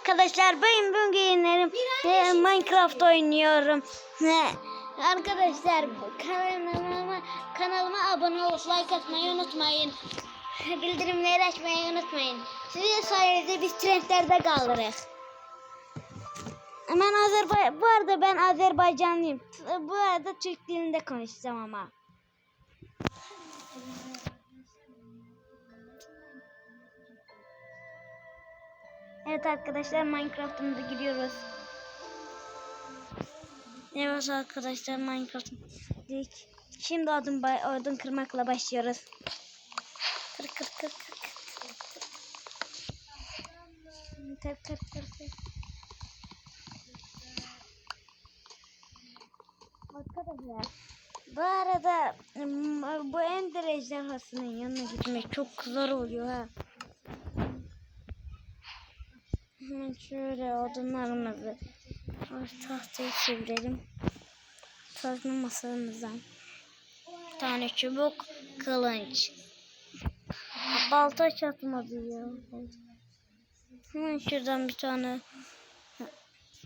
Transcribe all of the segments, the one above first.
arkadaşlar ben bugün yenilerim ve Minecraft oynuyorum. Ne? Arkadaşlar kanalıma, kanalıma abone olup like atmayı unutmayın. Bildirimleri açmayı unutmayın. Sizin sayenizde biz trendlerde kalırız. Ben Azerbay bu arada ben Azerbaycanlıyım. Bu arada Türk dilinde konuşacağım ama. Evet arkadaşlar Minecraft'ımıza giriyoruz. Evet arkadaşlar Minecraft'ım. dedik. Şimdi odun, odun kırmakla başlıyoruz. Kır kır kır kır kır. Kır kır kır. Arkadaşlar bu arada bu ender ejderhasının yanına gitmek çok zor oluyor ha. Hemen şöyle odunlarımızı şu tahtaya çevirelim. Tahta masamızdan. Bir tane çubuk, kılıç. Balta çatmadı ya. Hemen şuradan bir tane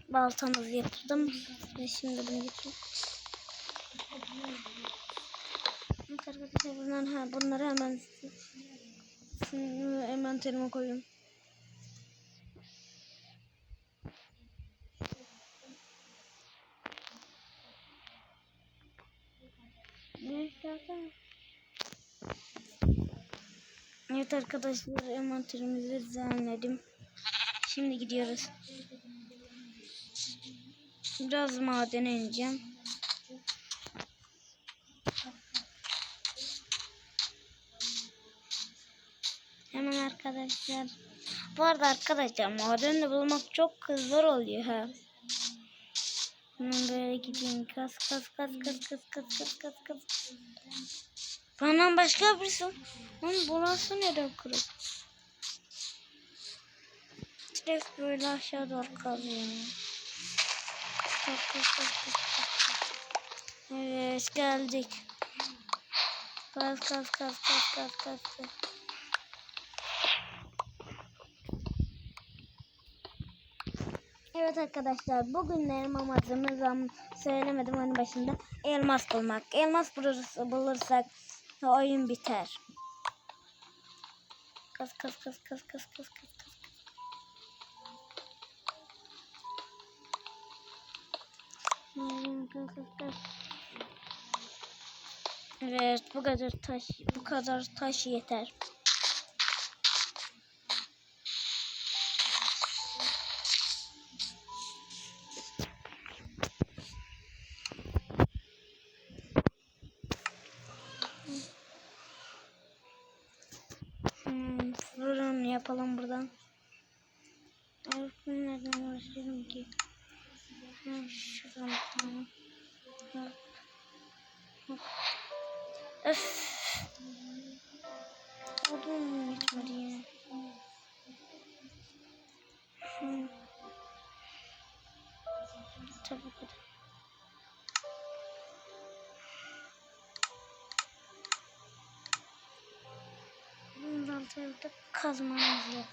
baltamızı yaptım. Ve şimdi bunu getireyim. Arkadaşlar bunları hemen hemen terime koyuyorum. Evet arkadaşlar envanterimizi düzenledim. Şimdi gidiyoruz. Biraz maden ineceğim. Hemen arkadaşlar. Bu arada arkadaşlar madeni bulmak çok zor oluyor. Hemen böyle gideyim. Kas kas kas kas kas kas kas kas kas. Benden başka birisi. Lan burası neden kırık? Direkt böyle aşağı doğru kazıyorum. Kas kas kas kas kas. Evet geldik. Kas kas kas kas kas kas. kas. Evet arkadaşlar bugün de elma amacımız söylemedim oyun başında elmas bulmak. Elmas bulursa, bulursak oyun biter. Kız kız kız kız kız kız kız kız. Evet bu kadar taş bu kadar taş yeter. Şuradan. Öf. Odun yetmedi yine. Şunu. Tabii ki de. Bunun altında kazmamız yok.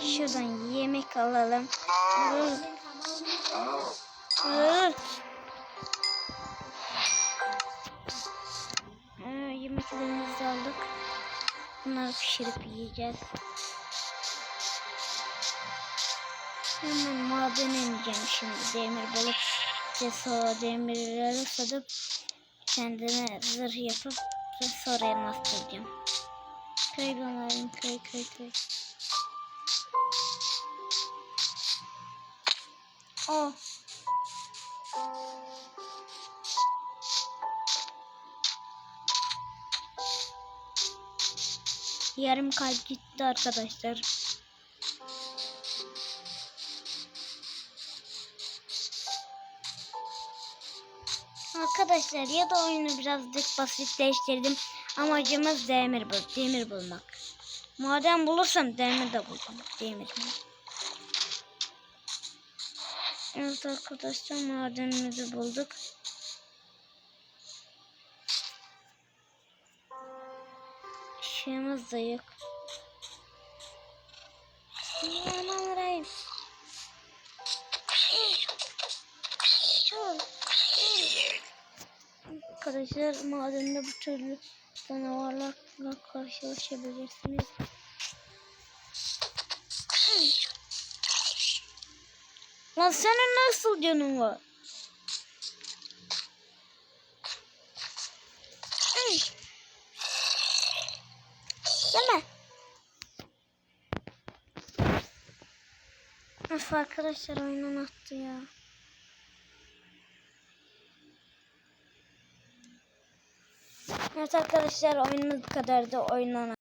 Şuradan yemek alalım. Vur. Vur. Yemeklerimizi aldık. Bunları pişirip yiyeceğiz. Hemen maden ineceğim şimdi. Demir bulup sonra demirleri satıp kendime zırh yapıp sonra elmas bulacağım. Köy bulalım köy köy köy. Oh. Yarım kalp gitti arkadaşlar. Arkadaşlar ya da oyunu birazcık basitleştirdim. Amacımız demir, bul demir bulmak. Madem bulursam demir de buldum. Demir? Evet arkadaşlar madenimizi bulduk. Şeyimiz de yok. Bismillahirrahmanirrahim. Arkadaşlar madende bu türlü canavarlarla karşılaşabilirsiniz. Lan senin nasıl canın var? Of arkadaşlar oyundan attı ya. Evet arkadaşlar oyunumuz bu kadar da oyundan